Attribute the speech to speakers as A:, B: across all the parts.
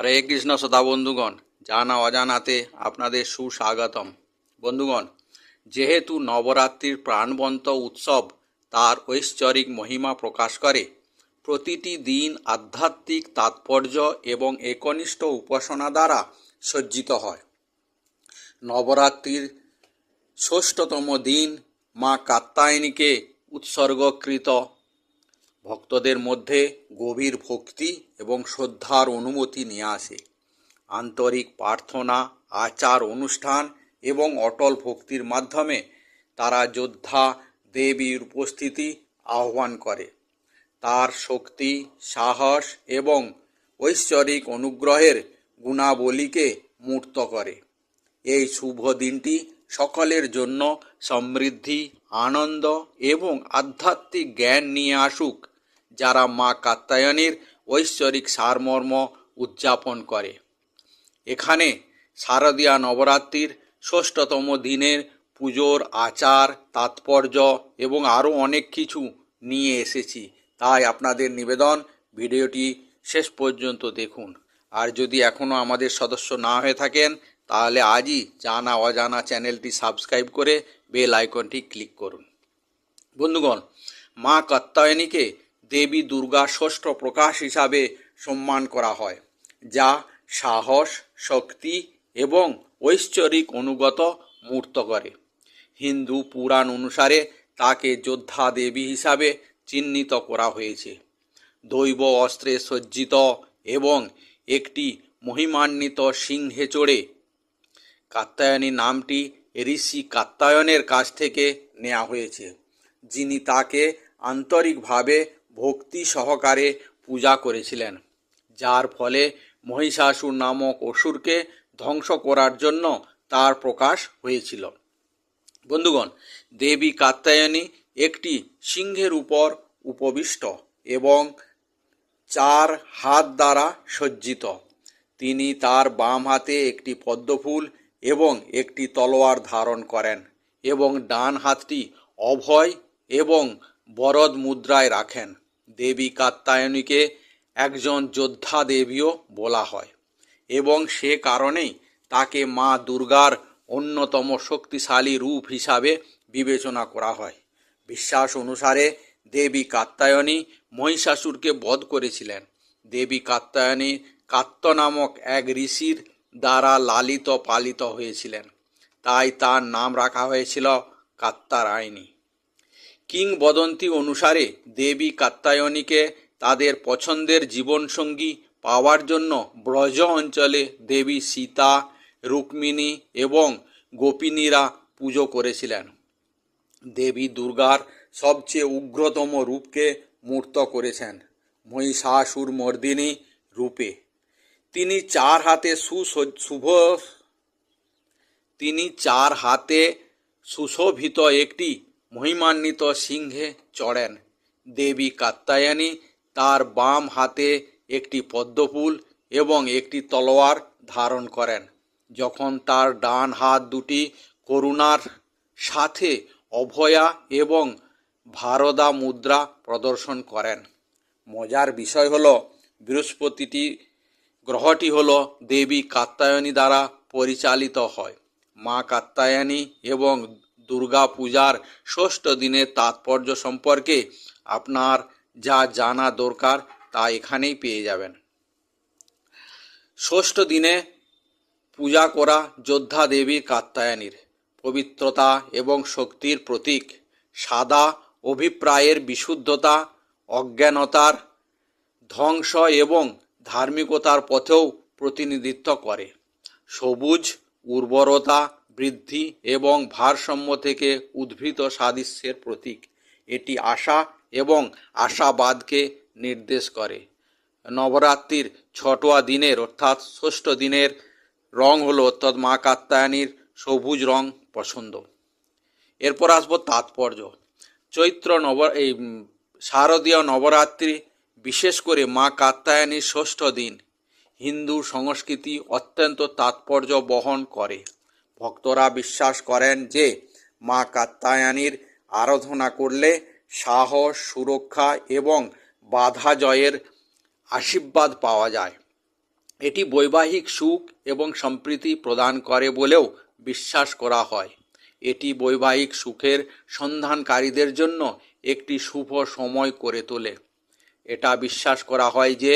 A: হরে কৃষ্ণ শ্রোতা বন্ধুগণ, জানা অজানাতে আপনাদের সুস্বাগতম। বন্ধুগণ, যেহেতু নবরাত্রির প্রাণবন্ত উৎসব তার ঐশ্বরিক মহিমা প্রকাশ করে, প্রতিটি দিন আধ্যাত্মিক তাৎপর্য এবং একনিষ্ঠ উপাসনা দ্বারা সজ্জিত হয়। নবরাত্রির ষষ্ঠতম দিন মা কাত্যায়নীকে উৎসর্গকৃত ভক্তদের মধ্যে গভীর ভক্তি এবং শ্রদ্ধার অনুমতি নিয়ে আসে। আন্তরিক প্রার্থনা, আচার অনুষ্ঠান এবং অটল ভক্তির মাধ্যমে তারা যোদ্ধা, দেবীর উপস্থিতি আহ্বান করে। তার শক্তি, সাহস এবং ঐশ্বরিক অনুগ্রহের গুণাবলীকে মূর্ত করে। এই শুভ দিনটি সকলের জন্য সমৃদ্ধি, আনন্দ এবং আধ্যাত্মিক জ্ঞান নিয়ে আসুক। যারা মা কাত্যায়নীর ঐশ্বরিক সারমর্ম উদযাপন করে। এখানে শারদীয়া নবরাত্রির ষষ্ঠতম দিনের পুজোর আচার, তাৎপর্য এবং আরও অনেক কিছু নিয়ে এসেছি। তাই আপনাদের নিবেদন, ভিডিওটি শেষ পর্যন্ত দেখুন। আর যদি এখনও আমাদের সদস্য না হয়ে থাকেন, তাহলে আজই জানা অজানা চ্যানেলটি সাবস্ক্রাইব করে বেল আইকনটি ক্লিক করুন। বন্ধুগণ, মা কাত্যায়নীকে দেবী দুর্গা ষষ্ঠ প্রকাশ হিসাবে সম্মান করা হয়, যা সাহস, শক্তি এবং ঐশ্বরিক অনুগত মূর্ত করে। হিন্দু পুরাণ অনুসারে তাকে যোদ্ধা দেবী হিসাবে চিহ্নিত করা হয়েছে। দৈব অস্ত্রে সজ্জিত এবং একটি মহিমান্বিত সিংহে চড়ে। কাত্যায়নী নামটি ঋষি কাত্যায়নের কাছ থেকে নেওয়া হয়েছে, যিনি তাকে আন্তরিকভাবে ভক্তি সহকারে পূজা করেছিলেন, যার ফলে মহিষাসুর নামক অসুরকে ধ্বংস করার জন্য তার প্রকাশ হয়েছিল। বন্ধুগণ, দেবী কাত্যায়নী একটি সিংহের উপর উপবিষ্ট এবং চার হাত দ্বারা সজ্জিত। তিনি তার বাম হাতে একটি পদ্মফুল এবং একটি তলোয়ার ধারণ করেন এবং ডান হাতটি অভয় এবং বরদ মুদ্রায় রাখেন। দেবী কাত্যায়নীকে একজন যোদ্ধা দেবীও বলা হয় এবং সে কারণেই তাকে মা দুর্গার অন্যতম শক্তিশালী রূপ হিসাবে বিবেচনা করা হয়। বিশ্বাস অনুসারে দেবী কাত্যায়নী মহিষাসুরকে বধ করেছিলেন। দেবী কাত্যায়নী কাত্য নামক এক ঋষির দ্বারা লালিত পালিত হয়েছিলেন। তাই তার নাম রাখা হয়েছিল কাত্তারায়ণী। কিংবদন্তি অনুসারে দেবী কাত্যায়নীকে তাদের পছন্দের জীবনসঙ্গী পাওয়ার জন্য ব্রজ অঞ্চলে দেবী সীতা, রুক্মিণী এবং গোপিনীরা পুজো করেছিলেন। দেবী দুর্গার সবচেয়ে উগ্রতম রূপকে মূর্ত করেছেন, মহিষাসুর মর্দিনী রূপে। তিনি চার হাতে শুভ, তিনি চার হাতে সুশোভিত একটি মহিমান্বিত সিংহে চড়েন। দেবী কাত্যায়নী তার বাম হাতে একটি পদ্মফুল এবং একটি তলোয়ার ধারণ করেন। যখন তার ডান হাত দুটি করুণার সাথে অভয়া এবং ভারদা মুদ্রা প্রদর্শন করেন। মজার বিষয় হল, বৃহস্পতিটি গ্রহটি হল দেবী কাত্যায়নী দ্বারা পরিচালিত হয়। মা কাত্যায়নী এবং দুর্গা পূজার ষষ্ঠ দিনের তাৎপর্য সম্পর্কে আপনার যা জানা দরকার তা এখানেই পেয়ে যাবেন। ষষ্ঠ দিনে পূজা করা যোদ্ধা দেবী কাত্যায়নীর পবিত্রতা এবং শক্তির প্রতীক। সাদা অভিপ্রায়ের বিশুদ্ধতা, অজ্ঞানতার ধ্বংস এবং ধার্মিকতার পথেও প্রতিনিধিত্ব করে। সবুজ উর্বরতা বৃদ্ধি এবং ভারসাম্য থেকে উদ্ভূত সাদৃশ্যের প্রতীক। এটি আশা এবং আশাবাদকে নির্দেশ করে। নবরাত্রির ছটোয়া দিনের অর্থাৎ ষষ্ঠ দিনের রং হলো অর্থাৎ মা কাত্যায়নীর সবুজ রং পছন্দ। এরপর আসব তাৎপর্য। চৈত্র নব, এই শারদীয় নবরাত্রি বিশেষ করে মা কাত্যায়নীর ষষ্ঠ দিন হিন্দু সংস্কৃতি অত্যন্ত তাৎপর্য বহন করে। ভক্তরা বিশ্বাস করেন যে মা কাত্যায়নীর আরাধনা করলে সাহস, সুরক্ষা এবং বাধা জয়ের আশীর্বাদ পাওয়া যায়। এটি বৈবাহিক সুখ এবং সম্প্রীতি প্রদান করে বলেও বিশ্বাস করা হয়। এটি বৈবাহিক সুখের সন্ধানকারীদের জন্য একটি শুভ সময় করে তোলে। এটা বিশ্বাস করা হয় যে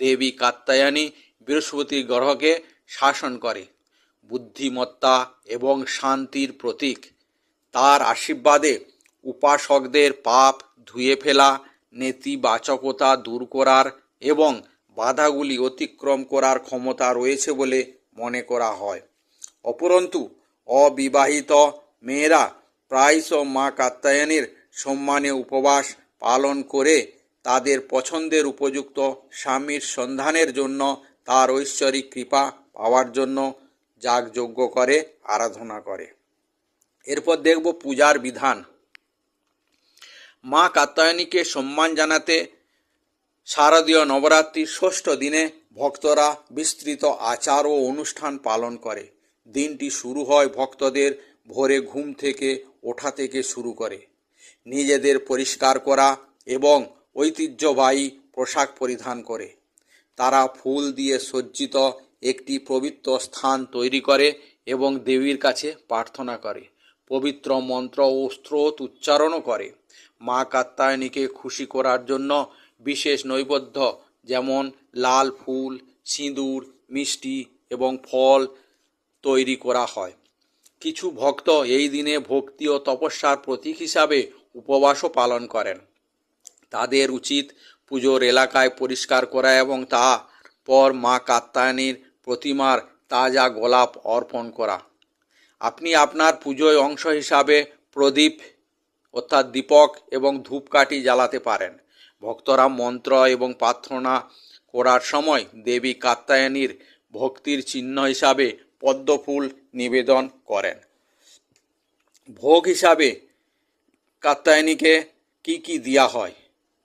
A: দেবী কাত্যায়নী বৃহস্পতি গ্রহকে শাসন করে। বুদ্ধিমত্তা এবং শান্তির প্রতীক। তার আশীর্বাদে উপাসকদের পাপ ধুয়ে ফেলা, নেতিবাচকতা দূর করার এবং বাধাগুলি অতিক্রম করার ক্ষমতা রয়েছে বলে মনে করা হয়। অপরন্তু, অবিবাহিত মেয়েরা প্রায়শ মা কাত্যায়নের সম্মানে উপবাস পালন করে তাদের পছন্দের উপযুক্ত স্বামীর সন্ধানের জন্য তার ঐশ্বরিক কৃপা পাওয়ার জন্য যাগযজ্ঞ করে, আরাধনা করে। এরপর দেখব পূজার বিধান। মা কাত্যায়নীকে সম্মান জানাতে শারদীয় নবরাত্রির ষষ্ঠ দিনে ভক্তরা বিস্তৃত আচার ও অনুষ্ঠান পালন করে। দিনটি শুরু হয় ভক্তদের ভোরে ঘুম থেকে, ওঠা থেকে শুরু করে। নিজেদের পরিষ্কার করা এবং ঐতিহ্যবাহী পোশাক পরিধান করে। তারা ফুল দিয়ে সজ্জিত একটি পবিত্র স্থান তৈরি করে এবং দেবীর কাছে প্রার্থনা করে, পবিত্র মন্ত্র ও স্রোত উচ্চারণও করে। মা কাত্যায়নীকে খুশি করার জন্য বিশেষ নৈবেদ্য যেমন লাল ফুল, সিঁদুর, মিষ্টি এবং ফল তৈরি করা হয়। কিছু ভক্ত এই দিনে ভক্তি ও তপস্যার প্রতীক হিসাবে উপবাসও পালন করেন। তাদের উচিত পুজোর এলাকায় পরিষ্কার করা এবং তারপর মা কাত্যায়নীর প্রতিমার তাজা গোলাপ অর্পণ করা। আপনি আপনার পুজোয় অংশ হিসাবে প্রদীপ, অর্থাৎ দীপক এবং ধূপকাঠি জ্বালাতে পারেন। ভক্তরা মন্ত্র এবং প্রার্থনা করার সময় দেবী কাত্যায়নীর ভক্তির চিহ্ন হিসাবে পদ্মফুল নিবেদন করেন। ভোগ হিসাবে কাত্যায়নীকে কি কি দেওয়া হয়?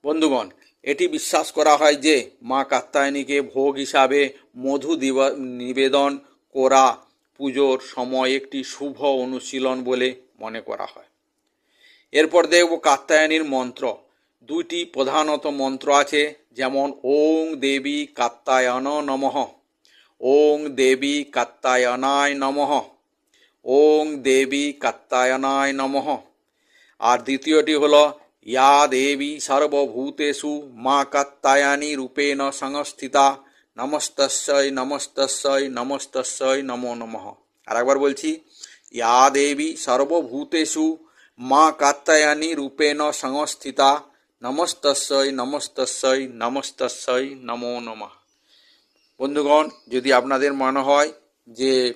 A: বন্ধুগণ এটি বিশ্বাস করা হয় যে মা কাত্যায়নীকে ভোগ হিসাবে মধু দিবা- নিবেদন করা পুজোর সময় একটি শুভ অনুশীলন বলে মনে করা হয়। এরপর দেখব কাত্যায়নীর মন্ত্র। দুইটি প্রধানত মন্ত্র আছে, যেমন, ওং দেবী কাত্যায়ন নমঃ। ওং দেবী কাত্যায়নায় নমঃ। ওং দেবী কাত্যায়নায় নমঃ। আর দ্বিতীয়টি হলো ইয়া দেবী সর্বভূতেষু মা কাত্যায়নী রূপেণ সংস্থিতা নমস্তস্যই নমস্তস্যই নমস্তস্যই নমো নমঃ আর একবার বলছি ইয়া দেবী সর্বভূতেষু মা কাত্যায়নী রূপেণ সংস্থিতা নমস্তস্যই নমস্তস্যই নমস্তস্যই নমো নমঃ বন্ধুগণ, যদি আপনাদের মনে হয় যে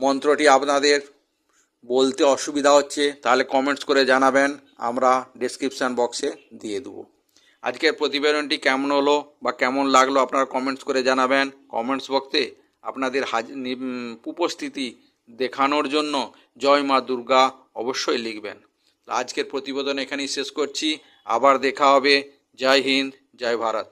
A: মন্ত্রটি আপনাদের বলতে অসুবিধা হচ্ছে, তাহলে কমেন্টস করে জানাবেন, আমরা ডেসক্রিপশান বক্সে দিয়ে দেবো। আজকের প্রতিবেদনটি কেমন হলো বা কেমন লাগল আপনারা কমেন্টস করে জানাবেন। কমেন্টস বক্সে আপনাদের হাজ উপস্থিতি দেখানোর জন্য জয় মা দুর্গা অবশ্যই লিখবেন। আজকের প্রতিবেদন এখানেই শেষ করছি। আবার দেখা হবে। জয় হিন্দ, জয় ভারত।